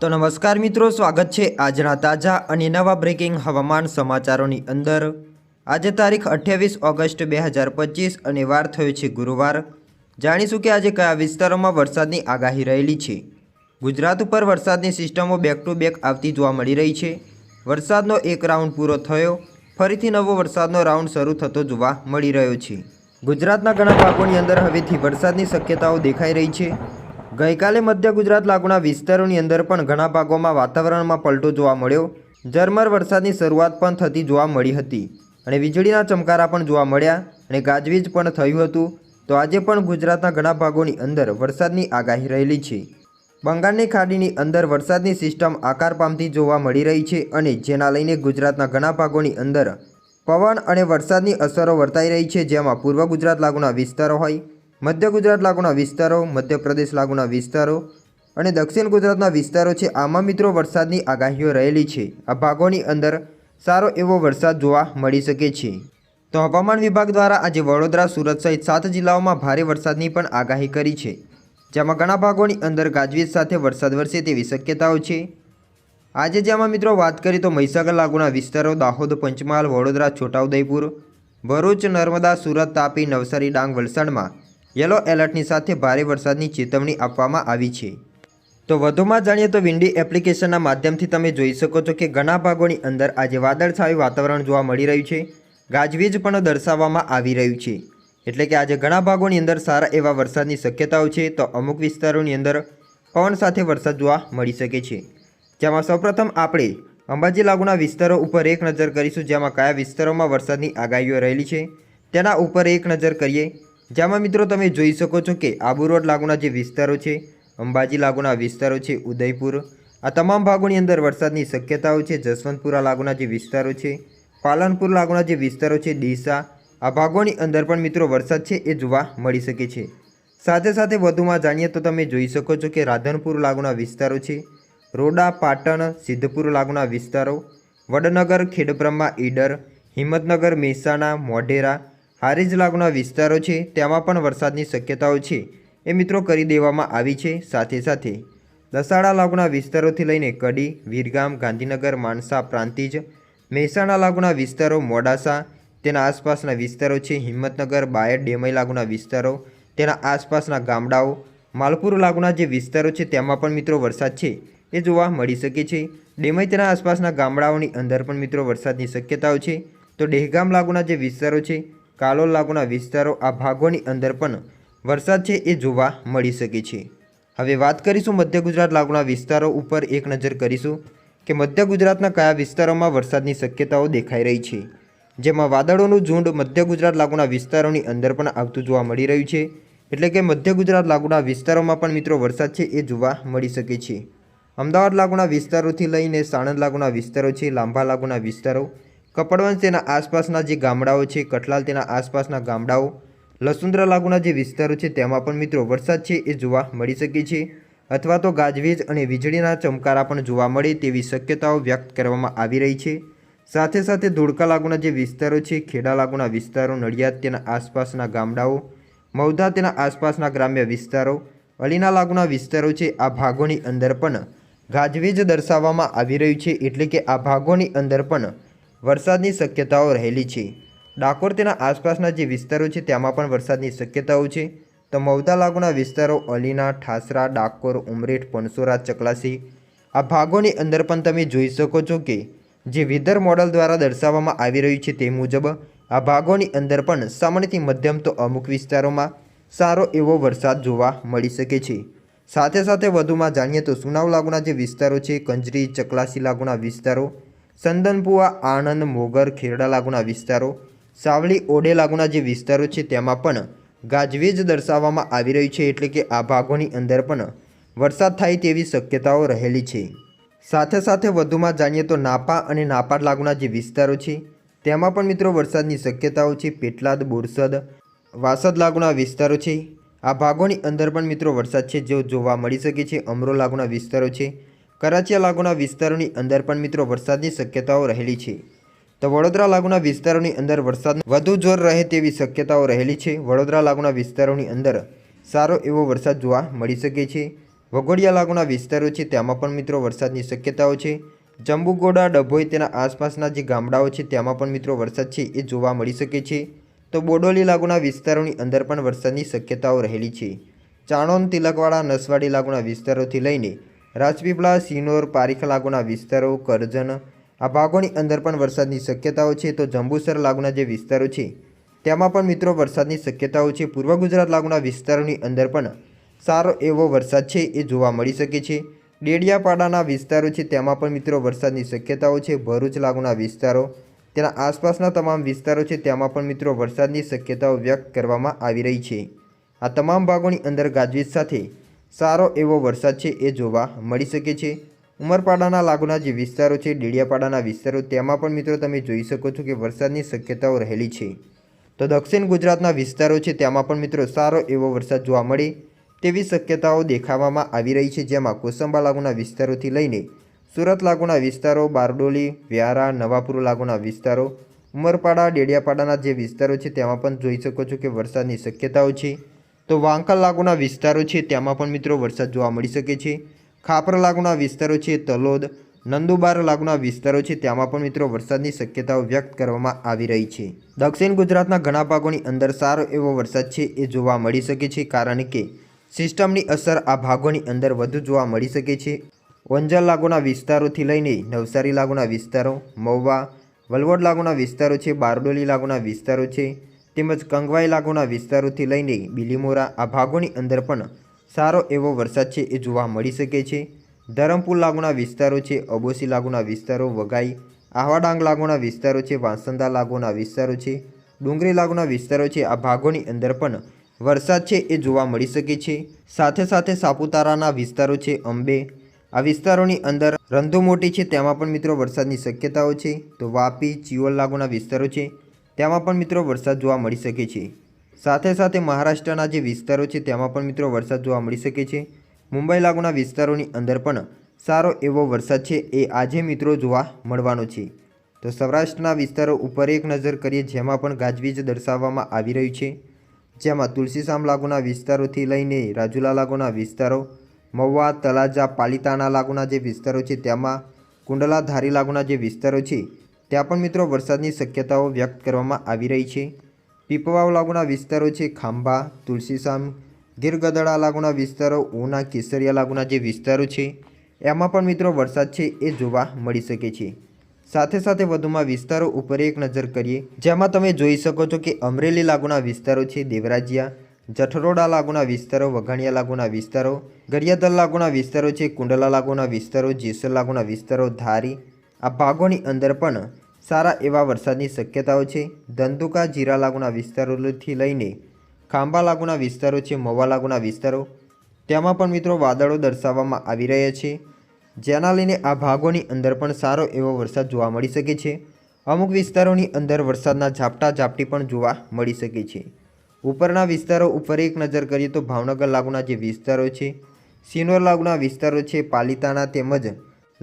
તો નમસ્કાર મિત્રો, સ્વાગત છે આજના તાજા અને નવા બ્રેકિંગ હવામાન સમાચારોની અંદર. આજે તારીખ અઠ્યાવીસ ઓગસ્ટ બે હજાર પચીસ અને વાર થયો છે ગુરુવાર. જાણીશું કે આજે કયા વિસ્તારોમાં વરસાદની આગાહી રહેલી છે. ગુજરાત ઉપર વરસાદની સિસ્ટમો બેક ટુ બેક આવતી જોવા મળી રહી છે. વરસાદનો એક રાઉન્ડ પૂરો થયો. ફરીથી નવો વરસાદનો રાઉન્ડ શરૂ થતો જોવા મળી રહ્યો છે. ગુજરાતના ઘણા ભાગોની અંદર હવેથી વરસાદની શક્યતાઓ દેખાઈ રહી છે. ગઈકાલે મધ્ય ગુજરાત લાગુના વિસ્તારોની અંદર પણ ઘણા ભાગોમાં વાતાવરણમાં પલટો જોવા મળ્યો. ઝરમર વરસાદની શરૂઆત પણ થતી જોવા મળી હતી અને વીજળીના ચમકારા પણ જોવા મળ્યા અને ગાજવીજ પણ થયું હતું. તો આજે પણ ગુજરાતના ઘણા ભાગોની અંદર વરસાદની આગાહી રહેલી છે. બંગાળની ખાડીની અંદર વરસાદની સિસ્ટમ આકાર પામતી જોવા મળી રહી છે અને જેના લઈને ગુજરાતના ઘણા ભાગોની અંદર પવન અને વરસાદની અસરો વર્તાઈ રહી છે જેમાં પૂર્વ ગુજરાત લાગુના વિસ્તારો હોય મધ્ય ગુજરાત લાગુના વિસ્તારો, મધ્યપ્રદેશ લાગુના વિસ્તારો અને દક્ષિણ ગુજરાતના વિસ્તારો છે. આમાં મિત્રો વરસાદની આગાહીઓ રહેલી છે. આ ભાગોની અંદર સારો એવો વરસાદ જોવા મળી શકે છે. તો હવામાન વિભાગ દ્વારા આજે વડોદરા, સુરત સહિત સાત જિલ્લાઓમાં ભારે વરસાદની પણ આગાહી કરી છે. જેમાં ઘણા ભાગોની અંદર ગાજવીજ સાથે વરસાદ વરસે તેવી શક્યતાઓ છે. આજે જેમાં મિત્રો વાત કરીએ તો મહીસાગર લાગુના વિસ્તારો, દાહોદ, પંચમહાલ, વડોદરા, છોટાઉદેપુર, ભરૂચ, નર્મદા, સુરત, તાપી, નવસારી, ડાંગ, વલસાડમાં યલો એલર્ટની સાથે ભારે વરસાદની ચેતવણી આપવામાં આવી છે. તો વધુમાં જાણીએ તો વિન્ડી એપ્લિકેશનના માધ્યમથી તમે જોઈ શકો છો કે ઘણા ભાગોની અંદર આજે વાદળછાયું વાતાવરણ જોવા મળી રહ્યું છે. ગાજવીજ પણ દર્શાવવામાં આવી રહ્યું છે. એટલે કે આજે ઘણા ભાગોની અંદર સારા એવા વરસાદની શક્યતાઓ છે તો અમુક વિસ્તારોની અંદર પવન સાથે વરસાદ જોવા મળી શકે છે. જેમાં સૌપ્રથમ આપણે અંબાજી લાગુના વિસ્તારો ઉપર એક નજર કરીશું, જેમાં કયા વિસ્તારોમાં વરસાદની આગાહીઓ રહેલી છે. તેના ઉપર એક નજર કરીએ. જેમાં મિત્રો તમે જોઈ શકો છો કે આબુ રોડ લાગુના જે વિસ્તારો છે, અંબાજી લાગુના વિસ્તારો છે, ઉદયપુર, આ તમામ ભાગોની અંદર વરસાદની શક્યતાઓ છે, જસવંતપુરા લાગુના જે વિસ્તારો છે, પાલનપુર લાગુના જે વિસ્તારો છે, ડીસા, આ ભાગોની અંદર પણ મિત્રો વરસાદ છે એ જોવા મળી શકે છે. સાથે સાથે વધુમાં જાણીએ તો તમે જોઈ શકો છો કે રાધનપુર લાગુના વિસ્તારો છે, રોડા, પાટણ, સિદ્ધપુર લાગુના વિસ્તારો, વડનગર, ખેડબ્રહ્મા, ઈડર, હિંમતનગર, મહેસાણા, મોઢેરા હારીજ લાગુના વિસ્તારો છે, તેમાં પણ વરસાદની શક્યતાઓ છે. એ મિત્રો કરી દેવામાં આવી છે, સાથે સાથે દસાડા લાગુના વિસ્તારોથી લઈને કડી, વીરગામ, ગાંધીનગર, માણસા, પ્રાંતિજ, મહેસાણા લાગુના વિસ્તારો, મોડાસા, તેના આસપાસના વિસ્તારો છે, હિંમતનગર, બાયડ, ડેમઈ લાગુના વિસ્તારો, તેના આસપાસના ગામડાઓ, માલપુર લાગુના જે વિસ્તારો છે, તેમાં પણ મિત્રો વરસાદ છે, એ જોવા મળી શકે છે. ડેમઈ તેના આસપાસના ગામડાઓની અંદર પણ મિત્રો વરસાદની શક્યતાઓ છે. તો ડેહગામ લાગુના જે વિસ્તારો છે કાલોલ લાગુના વિસ્તારો આ ભાગોની અંદર પણ વરસાદ છે એ જોવા મળી શકે છે. હવે વાત કરીશું મધ્ય ગુજરાત લાગુના વિસ્તારો ઉપર એક નજર કરીશું કે મધ્ય ગુજરાતના કયા વિસ્તારોમાં વરસાદની શક્યતાઓ દેખાઈ રહી છે. જેમાં વાદળોનું ઝુંડ મધ્ય ગુજરાત લાગુના વિસ્તારોની અંદર પણ આવતું જોવા મળી રહ્યું છે. એટલે કે મધ્ય ગુજરાત લાગુના વિસ્તારોમાં પણ મિત્રો વરસાદ છે એ જોવા મળી શકે છે. અમદાવાદ લાગુના વિસ્તારોથી લઈને સાણંદ લાગુના વિસ્તારો છે, લાંબા લાગુના વિસ્તારો કપડવંશ તેના આસપાસના જે ગામડાઓ છે કઠલાલ તેના આસપાસના ગામડાઓ લસુંદરા લાગુના જે વિસ્તારો છે, તેમાં પણ મિત્રો વરસાદ છે એ જોવા મળી શકે છે. અથવા તો ગાજવીજ અને વીજળીના ચમકારા પણ જોવા મળે તેવી શક્યતાઓ વ્યક્ત કરવામાં આવી રહી છે. સાથે સાથે ધોળકા લાગુના જે વિસ્તારો છે, ખેડા લાગુના વિસ્તારો, નડિયાદ તેના આસપાસના ગામડાઓ મૌધા તેના આસપાસના ગ્રામ્ય વિસ્તારો, અલીના લાગુના વિસ્તારો છે, આ ભાગોની અંદર પણ ગાજવીજ દર્શાવવામાં આવી રહ્યું છે, એટલે કે આ ભાગોની અંદર પણ વરસાદની શક્યતાઓ રહેલી છે. ડાકોર તેના આસપાસના જે વિસ્તારો છે, તેમાં પણ વરસાદની શક્યતાઓ છે. તો મવતા લાગુના વિસ્તારો અલીના, ઠાસરા, ડાકોર, ઉમરેઠ પનસોરા ચકલાસી આ ભાગોની અંદર પણ તમે જોઈ શકો છો કે જે વેધર મોડલ દ્વારા દર્શાવવામાં આવી રહ્યું છે તે મુજબ આ ભાગોની અંદર પણ સામાન્યથી મધ્યમ તો અમુક વિસ્તારોમાં સારો એવો વરસાદ જોવા મળી શકે છે. સાથે સાથે વધુમાં જાણીએ તો સુનાવ લાગુના જે વિસ્તારો છે, કંજરી, ચકલાસી લાગુના વિસ્તારો સંદનપુઆ, આણંદ, મોગર, ખેરડા લાગુના વિસ્તારો, સાવલી, ઓડે લાગુના જે વિસ્તારો છે તેમાં પણ ગાજવીજ દર્શાવવામાં આવી રહ્યું છે એટલે કે આ ભાગોની અંદર પણ વરસાદ થાય તેવી શક્યતાઓ રહેલી છે. સાથે સાથે વધુમાં જાણીએ તો નાપા અને નાપાડ લાગુના જે વિસ્તારો છે, તેમાં પણ મિત્રો વરસાદની શક્યતાઓ છે. પેટલાદ, બોરસદ, વાસદ લાગુના વિસ્તારો છે. આ ભાગોની અંદર પણ મિત્રો વરસાદ છે જે જોવા મળી શકે છે. અમરો લાગુના વિસ્તારો છે. કરાચિયા લાગુના વિસ્તારોની અંદર પણ મિત્રો વરસાદની શક્યતાઓ રહેલી છે. તો વડોદરા લાગુના વિસ્તારોની અંદર વરસાદ વધુ જોર રહે તેવી શક્યતાઓ રહેલી છે. વડોદરા લાગુના વિસ્તારોની અંદર સારો એવો વરસાદ જોવા મળી શકે છે. વઘોડિયા લાગુના વિસ્તારો છે તેમાં પણ મિત્રો વરસાદની શક્યતાઓ છે. જંબુગોડા, ડભોઈ તેના આસપાસના જે ગામડાઓ છે તેમાં પણ મિત્રો વરસાદ છે એ જોવા મળી શકે છે. તો બોડોલી લાગુના વિસ્તારોની અંદર પણ વરસાદની શક્યતાઓ રહેલી છે. ચાણોદ, તિલકવાડા, નસવાડી લાગુના વિસ્તારોથી લઈને રાજપીપળા, સિનોર, પારીખ લાગુના વિસ્તારો, કરજણ, આ ભાગોની અંદર પણ વરસાદની શક્યતાઓ છે તો જંબુસર લાગુના જે વિસ્તારો છે, તેમાં પણ મિત્રો વરસાદની શક્યતાઓ છે. પૂર્વ ગુજરાત લાગુના વિસ્તારોની અંદર પણ સારો એવો વરસાદ છે એ જોવા મળી શકે છે. ડેડિયાપાડાના વિસ્તારો છે તેમાં પણ મિત્રો વરસાદની શક્યતાઓ છે. ભરૂચ લાગુના વિસ્તારો, તેના આસપાસના તમામ વિસ્તારો છે તેમાં પણ મિત્રો વરસાદની શક્યતાઓ વ્યક્ત કરવામાં આવી રહી છે. આ તમામ ભાગોની અંદર ગાજવીજ સાથે સારો એવો વરસાદ છે એ જોવા મળી શકે છે. ઉમરપાડાના લાગુના જે વિસ્તારો છે, ડેડિયાપાડાના વિસ્તારો, તેમાં પણ મિત્રો તમે જોઈ શકો છો કે વરસાદની શક્યતાઓ રહેલી છે. તો દક્ષિણ ગુજરાતના વિસ્તારો છે, તેમાં પણ મિત્રો સારો એવો વરસાદ જોવા મળે તેવી શક્યતાઓ દેખાવામાં આવી રહી છે. જેમાં કોસંબા લાગુના વિસ્તારોથી લઈને સુરત લાગુના વિસ્તારો, બારડોલી, વ્યારા, નવાપુર લાગુના વિસ્તારો, ઉમરપાડા, ડેડિયાપાડાના જે વિસ્તારો છે, તેમાં પણ જોઈ શકો છો કે વરસાદની શક્યતાઓ છે. તો વાંકલ લાગુના વિસ્તારો છે, તેમાં પણ મિત્રો વરસાદ જોવા મળી શકે છે. ખાપર લાગુના વિસ્તારો છે, તલોદ, નંદુબાર લાગુના વિસ્તારો છે, તેમાં પણ મિત્રો વરસાદની શક્યતાઓ વ્યક્ત કરવામાં આવી રહી છે. દક્ષિણ ગુજરાતના ઘણા ભાગોની અંદર સારો એવો વરસાદ છે, એ જોવા મળી શકે છે, કારણ કે સિસ્ટમની અસર આ ભાગોની અંદર વધુ જોવા મળી શકે છે. વંજલ લાગુના વિસ્તારોથી લઈને નવસારી લાગુના વિસ્તારો, મહુવા, વલવડ લાગુના વિસ્તારો છે, બારડોલી લાગુના વિસ્તારો છે તેમજ કંગવાઈ લાગુના વિસ્તારોથી લઈને બિલીમોરા આ ભાગોની અંદર પણ સારો એવો વરસાદ છે એ જોવા મળી શકે છે. ધરમપુર લાગુના વિસ્તારો છે, અબોસી લાગુના વિસ્તારો વગાઈ આહવાડાંગ લાગુના વિસ્તારો છે, વાંસંદા લાગુના વિસ્તારો છે, ડુંગરી લાગુના વિસ્તારો છે, આ ભાગોની અંદર પણ વરસાદ છે એ જોવા મળી શકે છે. સાથે સાથે સાપુતારાના વિસ્તારો છે, અંબે. આ વિસ્તારોની અંદર રંધો મોટી છે, તેમાં પણ મિત્રો વરસાદની શક્યતાઓ છે. તો વાપી, ચિયોલ લાગુના વિસ્તારો છે તેમાં પણ મિત્રો વરસાદ જોવા મળી શકે છે. સાથે સાથે મહારાષ્ટ્રના જે વિસ્તારો છે, તેમાં પણ મિત્રો વરસાદ જોવા મળી શકે છે. મુંબઈ લાગુના વિસ્તારોની અંદર પણ સારો એવો વરસાદ છે એ આજે મિત્રો જોવા મળવાનો છે. તો સૌરાષ્ટ્રના વિસ્તારો ઉપર એક નજર કરીએ, જેમાં પણ ગાજવીજ દર્શાવવામાં આવી રહ્યું છે. જેમાં તુલસીશામ લાગુના વિસ્તારોથી લઈને રાજુલા લાગુના વિસ્તારો, મહુવા તલાજા પાલિતાણા લાગુના જે વિસ્તારો છે, તેમાં કુંડલા ધારી લાગુના જે વિસ્તારો છે ત્યાં પણ મિત્રો વરસાદની શક્યતાઓ વ્યક્ત કરવામાં આવી રહી છે. પીપવાવ લાગુના વિસ્તારો છે ખાંભા, તુલસીશામ, ગીરગદડા લાગુના વિસ્તારો, ઉના, કેસરિયા લાગુના જે વિસ્તારો છે, એમાં પણ મિત્રો વરસાદ છે એ જોવા મળી શકે છે. સાથે સાથે વધુમાં વિસ્તારો ઉપર એક નજર કરીએ, જેમાં તમે જોઈ શકો છો કે અમરેલી લાગુના વિસ્તારો છે દેવરાજિયા, જઠરોડા લાગુના વિસ્તારો, વઘાણિયા લાગુના વિસ્તારો ગરિયાદલ લાગુના વિસ્તારો છે, કુંડલા લાગુના વિસ્તારો, જેસર લાગુના વિસ્તારો, ધારી, આ ભાગોની અંદર પણ સારા એવા વરસાદની શક્યતાઓ છે. ધંધુકા જીરા લાગુના વિસ્તારોથી લઈને ખાંભા લાગુના વિસ્તારો છે મવા લાગુના વિસ્તારો. તેમાં પણ મિત્રો વાદળો દર્શાવવામાં આવી રહ્યા છે. જેના લઈને આ ભાગોની અંદર પણ સારો એવો વરસાદ જોવા મળી શકે છે. અમુક વિસ્તારોની અંદર વરસાદના ઝાપટા ઝાપટી પણ જોવા મળી શકે છે. ઉપરના વિસ્તારો ઉપર એક નજર કરીએ તો ભાવનગર લાગુના જે વિસ્તારો છે, સિનોર લાગુના વિસ્તારો છે, પાલિતાણા તેમજ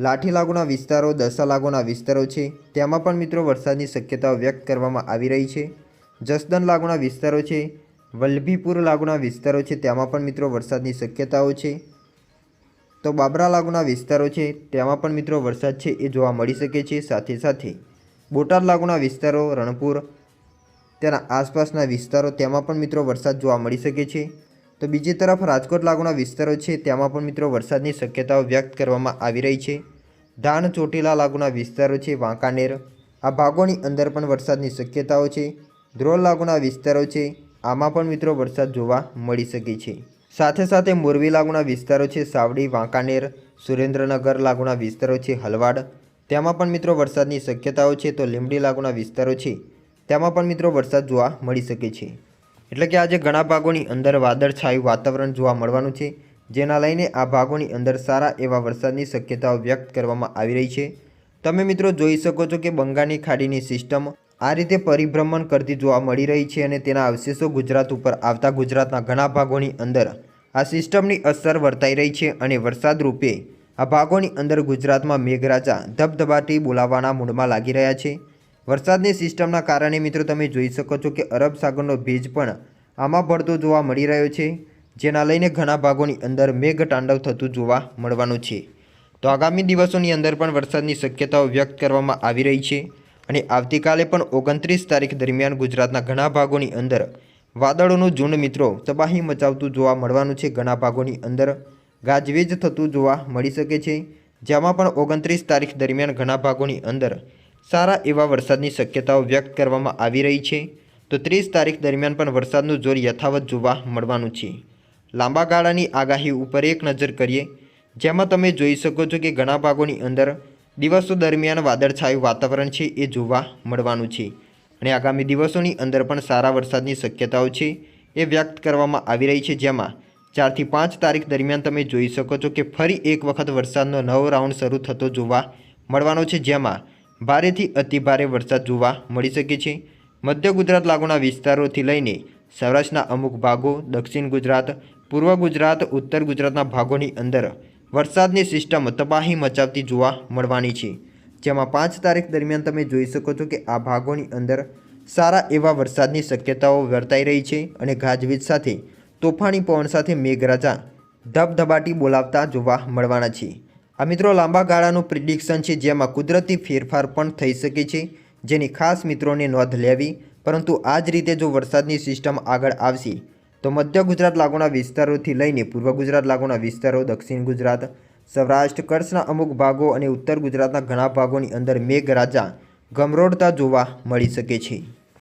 લાઠી લાગુના વિસ્તારો દસા લાગુના વિસ્તારો છે. તેમાં પણ મિત્રો વરસાદની શક્યતાઓ વ્યક્ત કરવામાં આવી રહી છે. જસદન લાગુના વિસ્તારો છે. વલ્લભીપુર લાગુના વિસ્તારો છે. તેમાં પણ મિત્રો વરસાદની શક્યતાઓ છે. તો બાબરા લાગુના વિસ્તારો છે. તેમાં પણ મિત્રો વરસાદ છે એ જોવા મળી શકે છે. સાથે સાથે બોટાદ લાગુના વિસ્તારો, રણપુર, તેના આસપાસના વિસ્તારો, તેમાં પણ મિત્રો વરસાદ જોવા મળી શકે છે. તો બીજી તરફ રાજકોટ લાગુના વિસ્તારો છે, તેમાં પણ મિત્રો વરસાદની શક્યતાઓ વ્યક્ત કરવામાં આવી રહી છે. ધાન ચોટીલા લાગુના વિસ્તારો છે, વાંકાનેર. આ ભાગોની અંદર પણ વરસાદની શક્યતાઓ છે. ધ્રોલ લાગુના વિસ્તારો છે, આમાં પણ મિત્રો વરસાદ જોવા મળી શકે છે. સાથે સાથે મોરબી લાગુના વિસ્તારો છે, સાવડી, વાંકાનેર, સુરેન્દ્રનગર લાગુના વિસ્તારો છે, હલવાડ. તેમાં પણ મિત્રો વરસાદની શક્યતાઓ છે, તો લીમડી લાગુના વિસ્તારો છે. તેમાં પણ મિત્રો વરસાદ જોવા મળી શકે છે. એટલે કે આજે ઘણા ભાગોની અંદર વાદળછાયું વાતાવરણ જોવા મળવાનું છે, જેના લઈને આ ભાગોની અંદર સારા એવા વરસાદની શક્યતાઓ વ્યક્ત કરવામાં આવી રહી છે. તમે મિત્રો જોઈ શકો છો કે બંગાળની ખાડીની સિસ્ટમ આ રીતે પરિભ્રમણ કરતી જોવા મળી રહી છે અને તેના અવશેષો ગુજરાત ઉપર આવતા ગુજરાતના ઘણા ભાગોની અંદર આ સિસ્ટમની અસર વર્તાઈ રહી છે અને વરસાદ રૂપે આ ભાગોની અંદર ગુજરાતમાં મેઘરાજા ધબધબાટી બોલાવવાના મૂડમાં લાગી રહ્યા છે. વરસાદની સિસ્ટમના કારણે મિત્રો તમે જોઈ શકો છો કે અરબ સાગરનો ભેજ પણ આમાં પડતો જોવા મળી રહ્યો છે, જેના લઈને ઘણા ભાગોની અંદર મેઘ તાંડવ થતું જોવા મળવાનું છે. તો આગામી દિવસોની અંદર પણ વરસાદની શક્યતાઓ વ્યક્ત કરવામાં આવી રહી છે અને આવતીકાલે પણ ઓગણત્રીસ તારીખ દરમિયાન ગુજરાતના ઘણા ભાગોની અંદર વાદળોનું ઝુંડ મિત્રો તબાહી મચાવતું જોવા મળવાનું છે. ઘણા ભાગોની અંદર ગાજવીજ થતું જોવા મળી શકે છે, જેમાં પણ ઓગણત્રીસ તારીખ દરમિયાન ઘણા ભાગોની અંદર સારા એવા વરસાદની શક્યતાઓ વ્યક્ત કરવામાં આવી રહી છે, તો ત્રીસ તારીખ દરમિયાન પણ વરસાદનું જોર યથાવત જોવા મળવાનું છે. લાંબા ગાળાની આગાહી ઉપર એક નજર કરીએ, જેમાં તમે જોઈ શકો છો કે ઘણા ભાગોની અંદર દિવસો દરમિયાન વાદળછાયું વાતાવરણ છે એ જોવા મળવાનું છે. અને આગામી દિવસોની અંદર પણ સારા વરસાદની શક્યતાઓ છે એ વ્યક્ત કરવામાં આવી રહી છે, જેમાં ચારથી પાંચ તારીખ દરમિયાન તમે જોઈ શકો છો કે ફરી એક વખત વરસાદનો નવો રાઉન્ડ શરૂ થતો જોવા મળવાનો છે, જેમાં ભારેથી અતિભારે વરસાદ જોવા મળી શકે છે. મધ્ય ગુજરાત લાગુના વિસ્તારોથી લઈને સૌરાષ્ટ્રના અમુક ભાગો, દક્ષિણ ગુજરાત, પૂર્વ ગુજરાત, ઉત્તર ગુજરાતના ભાગોની અંદર વરસાદની સિસ્ટમ તબાહી મચાવતી જોવા મળવાની છે. જેમાં પાંચ તારીખ દરમિયાન તમે જોઈ શકો છો કે આ ભાગોની અંદર સારા એવા વરસાદની શક્યતાઓ વર્તાઈ રહી છે અને ગાજવીજ સાથે, તોફાની પવન સાથે મેઘરાજા ધબધબાટી બોલાવતા જોવા મળવાના છે. આ મિત્રો લાંબા ગાળાનું પ્રિડિક્શન છે, જેમાં કુદરતી ફેરફાર પણ થઈ શકે છે. જેની ખાસ મિત્રોને નોંધ લેવી, પરંતુ આ જ રીતે જો વરસાદની સિસ્ટમ આગળ આવશે, તો મધ્ય ગુજરાત લાગુના વિસ્તારોથી લઈને પૂર્વ ગુજરાત લાગુના વિસ્તારો, દક્ષિણ ગુજરાત, સૌરાષ્ટ્ર, કચ્છના અમુક ભાગો અને ઉત્તર ગુજરાતના ઘણા ભાગોની અંદર મેઘરાજા ગમરોડતા જોવા મળી શકે છે.